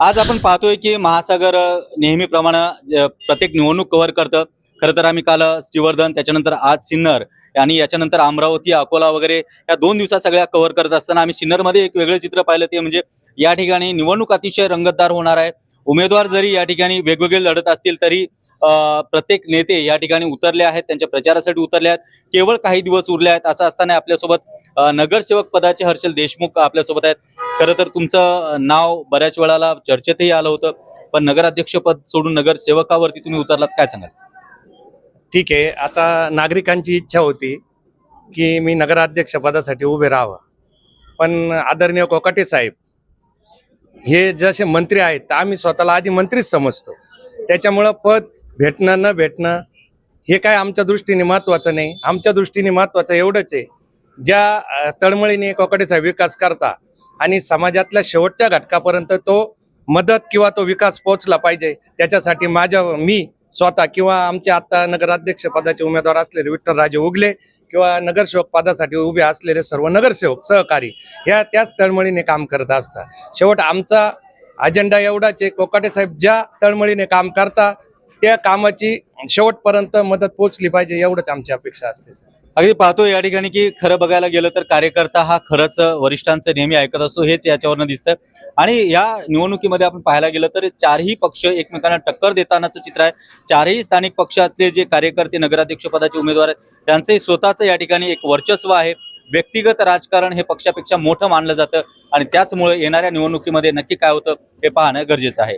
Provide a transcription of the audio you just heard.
आज आपण पाहतोय की महासागर नेहमीप्रमाणे प्रत्येक निवडणूक कव्हर करतं. खरं तर आम्ही काल श्रीवर्धन त्याच्यानंतर आज सिन्नर आणि याच्यानंतर अमरावती अकोला वगैरे या दोन दिवसात सगळ्या कव्हर करत असताना आम्ही सिन्नरमध्ये एक वेगळं चित्र पाहिलं ते म्हणजे या ठिकाणी निवडणूक अतिशय रंगतदार होणार आहे. उमेदवार जरी या ठिकाणी वेगवेगळे लढत असतील तरी प्रत्येक नेते या ठिकाणी उतरले आहेत त्यांच्या प्रचारासाठी उतरले आहेत. केवळ काही दिवस उरले आहेत असं असताना आपल्यासोबत नगरसेवक पदाचे हर्षल देशमुख आपल्यासोबत आहेत. खरं तर तुमचं नाव बऱ्याच वेळाला चर्चेतही आलं होतं पण नगराध्यक्षपद सोडून नगरसेवकावरती तुम्ही उतरलात काय सांगाल? ठीक आहे. आता नागरिकांची इच्छा होती की मी नगराध्यक्षपदासाठी उभे राहावं. पण आदरणीय कोकाटे साहेब हे जसे मंत्री आहेत तर आम्ही स्वतःला आधी मंत्रीच समजतो. त्याच्यामुळं पद भेटणं न भेटणं हे काय आमच्या दृष्टीने महत्त्वाचं नाही. आमच्या दृष्टीने महत्त्वाचं एवढंच आहे ज्या तळमळीने कोकाटे विकास करता आणि समाजातल्या शेवटच्या घटकापर्यंत तो मदत किंवा तो विकास पोहोचला पाहिजे त्याच्यासाठी माझ्या मी स्वतः किंवा आमचे आता नगराध्यक्ष पदाचे उमेदवार असलेले विठ्ठलराजे उगले किंवा नगरसेवक पदासाठी उभे असलेले सर्व नगरसेवक सहकारी ह्या त्याच तळमळीने काम करत असतात. शेवट आमचा अजेंडा एवढाच आहे कोकाटे साहेब ज्या तळमळीने काम करता त्या कामाची शेवटपर्यंत मदत पोचली पाहिजे एवढंच आमची अपेक्षा असते सर. अगदी पाहतो या ठिकाणी की खरं बघायला गेलं तर कार्यकर्ता हा खरंच वरिष्ठांचं नेहमी ऐकत असतो हेच याच्यावरनं दिसतं. आणि या निवडणुकीमध्ये आपण पाहायला गेलं तर चारही पक्ष एकमेकांना टक्कर देतानाचं चित्र आहे. चारही स्थानिक पक्षातले जे कार्यकर्ते नगराध्यक्षपदाचे उमेदवार आहेत त्यांचंही स्वतःचं या ठिकाणी एक वर्चस्व आहे. व्यक्तिगत राजकारण हे पक्षापेक्षा मोठं मानलं जातं आणि त्याचमुळे येणाऱ्या निवडणुकीमध्ये नक्की काय होतं हे पाहणं गरजेचं आहे.